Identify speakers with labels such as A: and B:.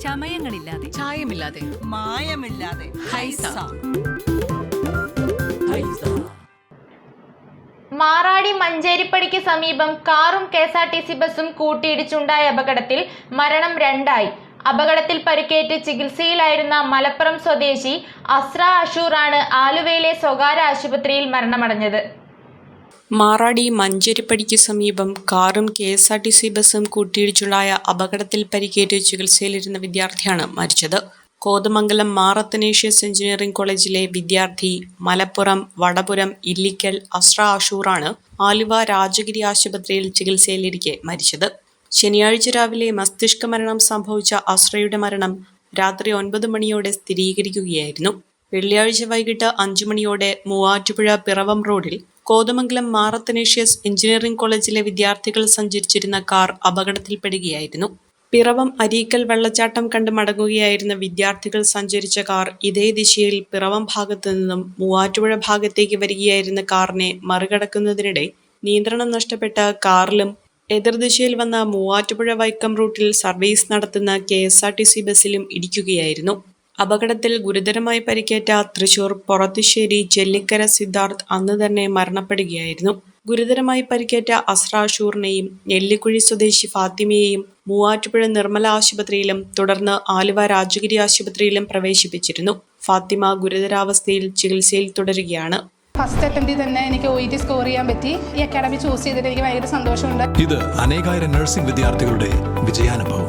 A: ചമയങ്ങളില്ലാതെ.
B: ചായമില്ലാതെ.
C: മായമില്ലാതെ.
B: ഹൈസ.
D: മാറാടി മഞ്ചേരിപ്പടിക്ക് സമീപം കാറും K S R T C ബസും കൂട്ടിയിടിച്ചുണ്ടായ അപകടത്തിൽ മരണം രണ്ടായി. അപകടത്തിൽ പരിക്കേറ്റ് ചികിത്സയിലായിരുന്ന മലപ്പുറം സ്വദേശി അസ്ര അഷൂറാണ് ആലുവയിലെ സ്വകാര്യ ആശുപത്രിയിൽ മരണമടഞ്ഞത്.
E: മാറാടി മഞ്ചേരിപ്പടിക്ക് സമീപം കാറും K S R T C ബസും കൂട്ടിയിടിച്ചുണ്ടായ അപകടത്തിൽ പരിക്കേറ്റ് ചികിത്സയിലിരുന്ന വിദ്യാർത്ഥിയാണ് മരിച്ചത്. കോതമംഗലം മാറത്തനേഷ്യസ് എഞ്ചിനീയറിംഗ് കോളേജിലെ വിദ്യാർത്ഥി മലപ്പുറം വടപുരം ഇല്ലിക്കൽ അസ്ര ആഷൂറാണ് ആലുവ രാജഗിരി ആശുപത്രിയിൽ ചികിത്സയിലിരിക്കെ മരിച്ചത്. ശനിയാഴ്ച രാവിലെ മസ്തിഷ്ക മരണം സംഭവിച്ച അസ്രയുടെ മരണം രാത്രി ഒൻപത് മണിയോടെ സ്ഥിരീകരിക്കുകയായിരുന്നു. വെള്ളിയാഴ്ച വൈകിട്ട് അഞ്ചു മണിയോടെ മൂവാറ്റുപുഴ പിറവം റോഡിൽ കോതമംഗലം മാറത്തനേഷ്യസ് എഞ്ചിനീയറിംഗ് കോളേജിലെ വിദ്യാർത്ഥികൾ സഞ്ചരിച്ചിരുന്ന കാർ അപകടത്തിൽപ്പെടുകയായിരുന്നു. പിറവം അരീക്കൽ വെള്ളച്ചാട്ടം കണ്ട് മടങ്ങുകയായിരുന്ന വിദ്യാർത്ഥികൾ സഞ്ചരിച്ച കാർ ഇതേ ദിശയിൽ പിറവം ഭാഗത്തു നിന്നും മൂവാറ്റുപുഴ ഭാഗത്തേക്ക് വരികയായിരുന്ന കാറിനെ മറികടക്കുന്നതിനിടെ നിയന്ത്രണം നഷ്ടപ്പെട്ട കാറിലും എതിർദിശയിൽ വന്ന മൂവാറ്റുപുഴ വൈക്കം റൂട്ടിൽ സർവീസ് നടത്തുന്ന K S R T C ബസ്സിലും ഇടിക്കുകയായിരുന്നു. അപകടത്തിൽ ഗുരുതരമായി പരിക്കേറ്റ തൃശൂർ പൊറത്തുശ്ശേരി ജെല്ലിക്കര സിദ്ധാർത്ഥ് അന്ന് തന്നെ മരണപ്പെടുകയായിരുന്നു. ഗുരുതരമായി പരിക്കേറ്റ അസ്രാഷൂറിനെയും നെല്ലിക്കുഴി സ്വദേശി ഫാത്തിമയെയും മൂവാറ്റുപുഴ നിർമ്മല ആശുപത്രിയിലും തുടർന്ന് ആലുവ രാജഗിരി ആശുപത്രിയിലും പ്രവേശിപ്പിച്ചിരുന്നു. ഫാത്തിമ ഗുരുതരാവസ്ഥയിൽ ചികിത്സയിൽ തുടരുകയാണ്.
F: ഫസ്റ്റ് അറ്റംപ്റ്റിൽ തന്നെ എനിക്ക് ഒ ഇ ടി സ്കോർ ചെയ്യാൻ പറ്റി. ഈ അക്കാഡമി ചൂസ് ചെയ്തിട്ട് എനിക്ക് ഭയങ്കര സന്തോഷമുണ്ട്.
G: ഇത് അനേകായിരം നഴ്സിംഗ് വിദ്യാർത്ഥികളുടെ വിജയാനുഭവം.